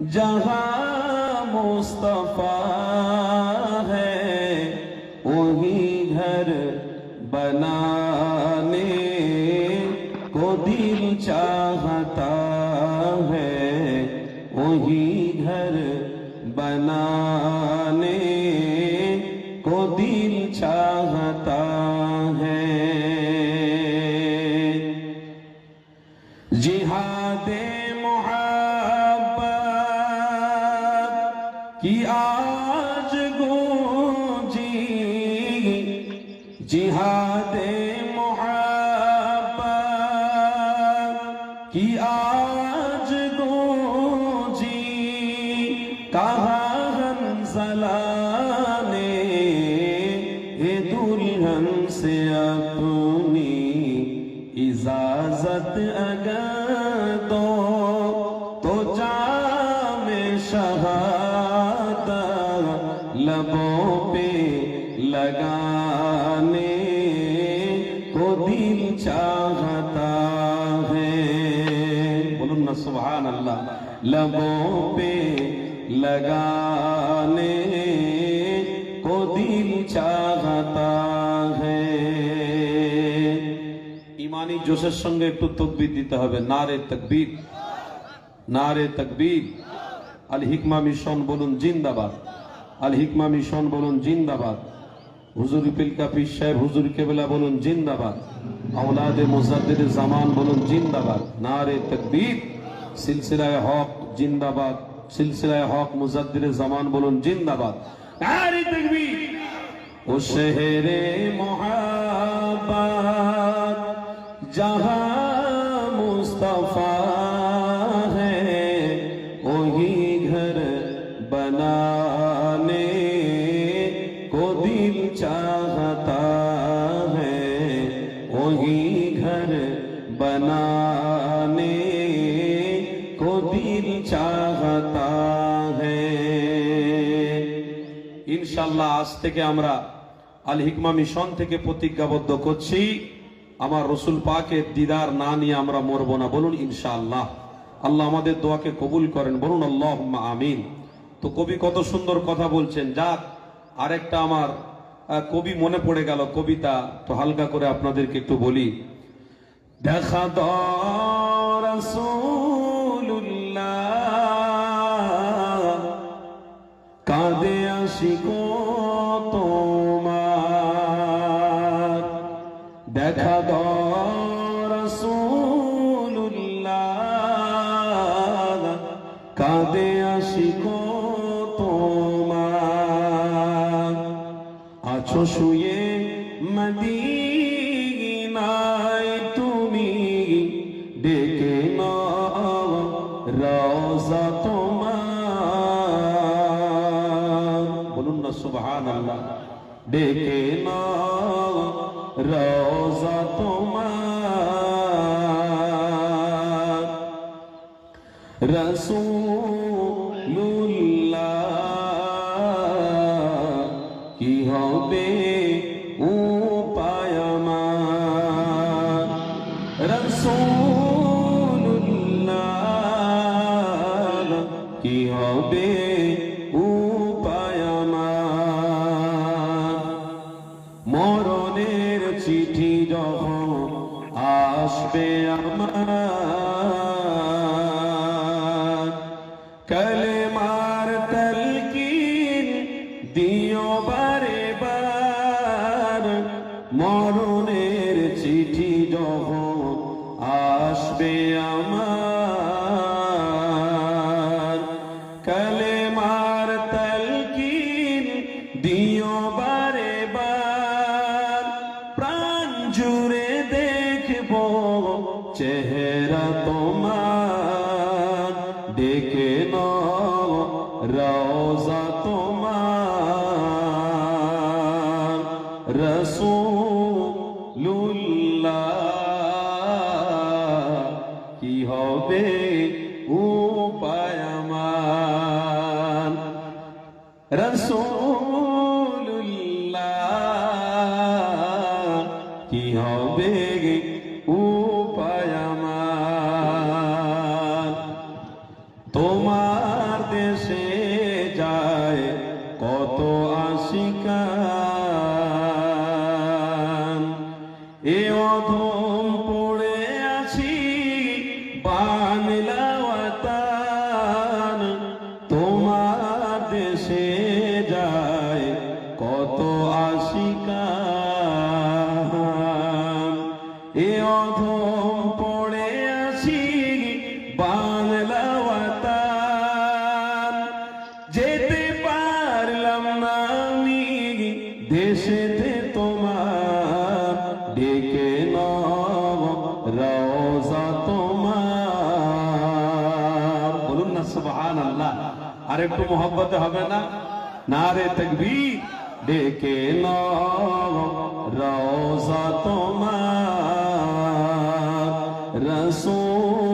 जहाँ मुस्तफ़ा है, वही घर बनाने को दिल चाहता है। वही घर बनाने को दिल चाहता की आज गूंजी जिहादे मोहब्बत की आज कहा दुल्हन से अपनी इजाज़त अगर लगाने को दिल चाहता है बोलून ना सुबहान अल्लाह लबों पे लगाने को दिल चाहता है ইমানি জোশের সঙ্গে একটু তকবির দিতে হবে নারে তকবীর নারে তকবীর আল হিকমা মিশন বলুন জিন্দাবাদ আল হিকমা মিশন বলুন জিন্দাবাদ হুজুর পীর সাহেব, হুজুর কেবেলা বলুন, জিন্দাবাদ। আওলাদে মুজাদ্দিদ জামান বলুন, জিন্দাবাদ। নারে তকবীর, সিলসিলায় হক, জিন্দাবাদ। সিলসিলায় হক, মুজাদ্দিদ জামান বলুন, জিন্দাবাদ। নারে তকবীর। ও শহরে মোহাম্মদ ইনশাল্লাহ আজ থেকে আমরা আল হিকমা মিশন থেকে প্রতিজ্ঞাবদ্ধ করছি। আমার রসুল পাকের দিদার না নিয়ে আমরা মরব না, বলুন ইনশাআল্লাহ। আল্লাহ আমাদের দোয়াকে কবুল করেন, বলুন আল্লাহ আমিন। তো কবি কত সুন্দর কথা বলছেন, যাক, আরেকটা আমার কবি মনে পড়ে গেল কবিতা, তো হালকা করে আপনাদেরকে একটু বলি। দেখা রসুল্লাহ আশিক তোমার। দেখা রসুল্লাহ কাঁদে আশিক তোমার। আছো শুয়ে মদিনায় তুমি। ডেকে নাও রওজা তোমার ডেকে নাও রওজা তোমার। রসুল্লাহ আসবে আমার। কলেমার তলকিন দিও বারে বার মরণের চিঠি যখন আসবে আমার। কলেমার তলকিন দিও বারে বার প্রাণ জুড়ে দেখব চেহারা তোমার ডেকে রওজা তোমার। রসুল্লাহ কি হবে উপায় আমার? রসুল্লাহ তোমার দেশে দেশেতে তোমার ডেকে নাও, রওজা তোমার। বলুন না সুবহান আল্লাহ আর একটু মোহব্বতে হবে না? নারে তকবীর। ডেকে নাও, রওজা তোমার। রসুল্লাহ